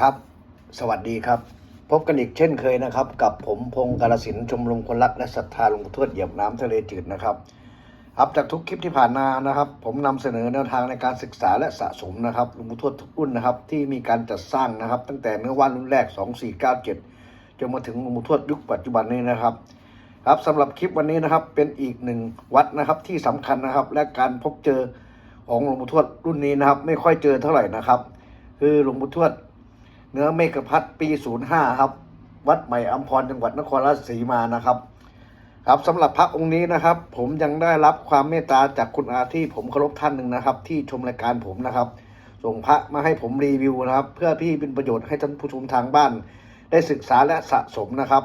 ครับ สวัสดีครับ พบกันอีกเช่นเคยนะครับ กับผมพงศ์กาลสินธุ์ชมรมคนรักและศรัทธาหลวงทวดเหยียบน้ำทะเลจืดนะครับครับจากทุกคลิปที่ผ่านมานะครับ ผมนำเสนอแนวทางในการศึกษาและสะสมนะครับหลวงทวดทุกรุ่นนะครับ ที่มีการจัดสร้างนะครับ ตั้งแต่เนื้อว่านรุ่นแรก 2497จนมาถึงหลวงทวดยุคปัจจุบันนี้นะครับครับสำหรับคลิปวันนี้นะครับเป็นอีกหนึ่งวัดนะครับที่สำคัญนะครับ และการพบเจอของหลวงปู่ทวดรุ่นนี้นะครับ ไม่ค่อยเจอเท่าไหร่นะครับ คือหลวงปู่ทวด เนื้อเมฆพัฒน์ปี 05 ครับ วัดใหม่อัมพรจังหวัดนครราชสีมานะครับ ครับสำหรับพระองค์นี้นะครับ ผมยังได้รับความเมตตาจากคุณอาที่ผมเคารพท่านหนึ่งนะครับ ที่ชมรายการผมนะครับ ส่งพระมาให้ผมรีวิวนะครับ เพื่อพี่เป็นประโยชน์ให้ท่านผู้ชมทางบ้าน ได้ศึกษาและสะสมนะครับ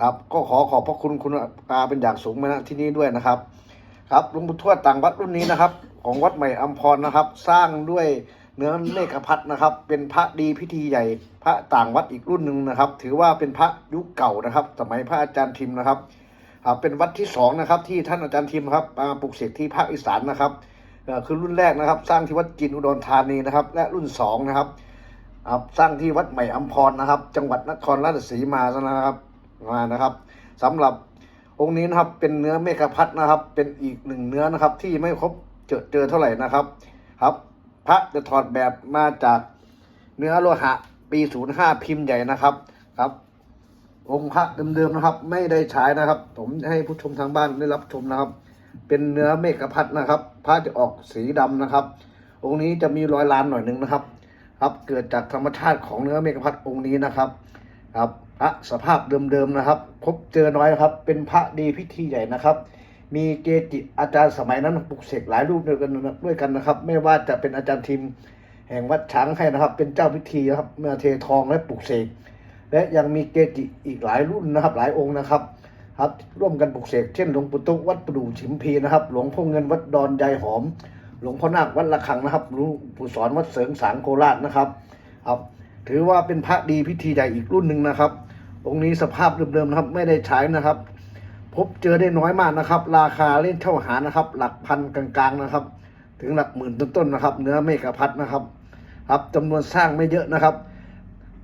ครับก็ขอขอบพระคุณคุณอาเป็นอย่างสูงมาณที่นี้ด้วยนะครับ ครับหลวงปู่ทวดต่างวัดรุ่นนี้นะครับ ของวัดใหม่อัมพรนะครับ สร้างด้วย เนื้อเมฆพัฒน์นะครับ เป็นพระดีพิธีใหญ่พระต่างวัดอีกรุ่นหนึ่งนะครับ ถือว่าเป็นพระยุคเก่านะครับ สมัยพระอาจารย์ทิมนะครับเป็นวัดที่สองนะครับ ที่ท่านอาจารย์ทิมครับมาปลูกเสกที่ภาคอีสานนะครับคือรุ่นแรกนะครับ สร้างที่วัดจินอุดรธานีนะครับ และรุ่นสองนะครับสร้างที่วัดใหม่อัมพรนะครับ จังหวัดนครราชสีมานะครับมานะครับสำหรับองค์นี้นะครับเป็นเนื้อเมฆพัฒน์นะครับ เป็นอีกหนึ่งเนื้อนะครับ ที่ไม่ครบเจอเจอเท่าไหร่นะครับ ครับ พระจะถอดแบบมาจากเนื้อโลหะ ปี05พิมพ์ใหญ่นะครับครับ องค์พระเดิมๆนะครับ ไม่ได้ใช้นะครับ ผมให้ผู้ชมทางบ้านได้รับชมนะครับ เป็นเนื้อเมฆพัฒนะครับ พระจะออกสีดำนะครับ องค์นี้จะมีรอยลานหน่อยหนึ่งนะครับ ครับเกิดจากธรรมชาติของเนื้อเมฆพัฒองค์นี้นะครับครับพระสภาพเดิมๆนะครับ พบเจอน้อยครับ เป็นพระดีพิธีใหญ่นะครับ มีเกจิอาจารย์สมัยนั้นปลุกเสกหลายรูปด้วยกันด้วยกันนะครับ ไม่ว่าจะเป็นอาจารย์ทิมแห่งวัดช้างให้นะครับ เป็นเจ้าพิธีนะครับเมื่อเททองและปลุกเสกและยังมีเกจิอีกหลายรุ่นนะครับ หลายองค์นะครับ ครับ ร่วมกันปลุกเสกเช่นหลวงปู่ตุ๊กวัดปู่ฉิมพีนะครับ หลวงพ่อเงินวัดดอนยายหอม หลวงพ่อนาควัดละคังนะครับหลวงปู่สอนวัดเสริงสางโคราชนะครับครับ ถือว่าเป็นพระดีพิธีใหญ่อีกรุ่นหนึ่งนะครับองค์นี้สภาพเดิมๆนะครับ ไม่ได้ใช้นะครับ พบเจอได้น้อยมากนะครับ ราคาเล่นเช่าหานะครับ หลักพันกลางๆนะครับ ถึงหลักหมื่นต้นๆนะครับ เนื้อเมฆพัดนะครับ ครับจำนวนสร้างไม่เยอะนะครับ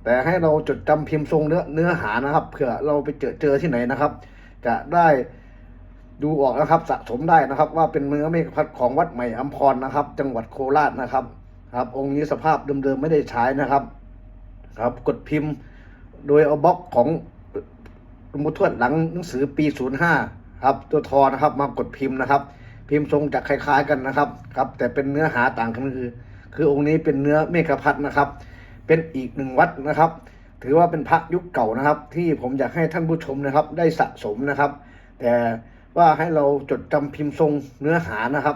แต่ให้เราจดจำพิมพ์ทรงเนื้อเนื้อหานะครับเผื่อเราไปเจอเจอที่ไหนนะครับ จะได้ดูออกนะครับสะสมได้นะครับ ว่าเป็นเนื้อเมฆพัดของวัดใหม่อัมพรนะครับ จังหวัดโคราชนะครับ ครับ องค์นี้สภาพเดิมๆไม่ได้ใช้นะครับ ครับ กดพิมพ์ โดยเอาบล็อกของ หลวงปู่ทวดหลังหนังสือปี05ครับตัวทอนะครับมากดพิมพ์นะครับ พิมพ์ทรงจะคล้าย ๆกันนะครับครับ แต่เป็นเนื้อหาต่างกันคือ คือองค์นี้เป็นเนื้อเมฆพัดนะครับ เป็นอีกหนึ่งวัดนะครับ ถือว่าเป็นพระยุคเก่านะครับ ที่ผมอยากให้ท่านผู้ชมนะครับ ได้สะสมนะครับ แต่ว่าให้เราจดจำพิมพ์ทรงเนื้อหานะครับ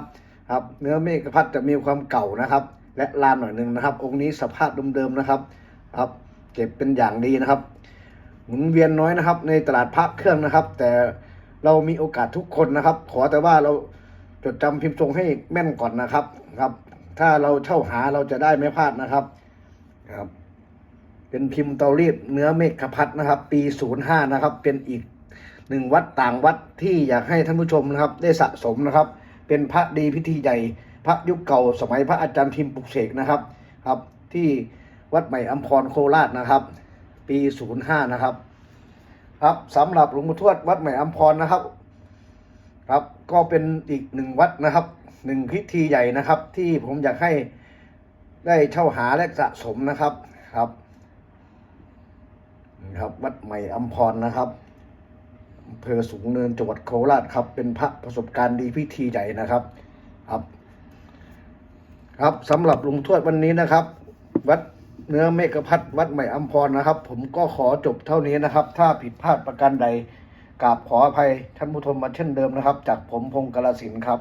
ครับ เนื้อเมฆพัดจะมีความเก่านะครับ และลานหน่อยหนึ่งนะครับ องค์นี้สภาพเดิมๆนะครับ ครับ เก็บเป็นอย่างดีนะครับ หมุนเวียนน้อยนะครับ ในตลาดพระเครื่องนะครับ แต่เรามีโอกาสทุกคนนะครับ ขอแต่ว่าเราจดจำพิมพ์ทรงให้แม่นก่อนนะครับครับ ถ้าเราเช่าหาเราจะได้ไม่พลาดนะครับครับ เป็นพิมพ์เตารีดเนื้อเมฆพัดนะครับ ปี05นะครับ เป็นอีกหนึ่งวัดต่างวัดที่อยากให้ท่านผู้ชมนะครับ ได้สะสมนะครับ เป็นพระดีพิธีใหญ่พระยุคเก่าสมัยพระอาจารย์ทิมปุกเสกนะครับ ครับ ที่วัดใหม่อัมพรโคราชนะครับ ปี 05 นะครับ ครับสำหรับหลวงปู่ทวดวัดใหม่อัมพรนะครับ ครับก็เป็นอีกหนึ่งวัดนะครับหนึ่งพิธีใหญ่นะครับ ที่ผมอยากให้ได้เช่าหาและสะสมนะครับครับนี่ครับ วัดใหม่อัมพรนะครับอำเภอสูงเนินจังหวัดโคราชครับ เป็นพระประสบการณ์ดีพิธีใหญ่นะครับ ครับ ครับสำหรับหลุงทวดวันนี้นะครับ วัด เนื้อเมฆพัฒวัดใหม่อัมพรนะครับ ผมก็ขอจบเท่านี้นะครับ ถ้าผิดพลาดประการใดกราบขออภัยท่านผู้ชมมาเช่นเดิมนะครับ จากผมพงศ์กาลสินครับ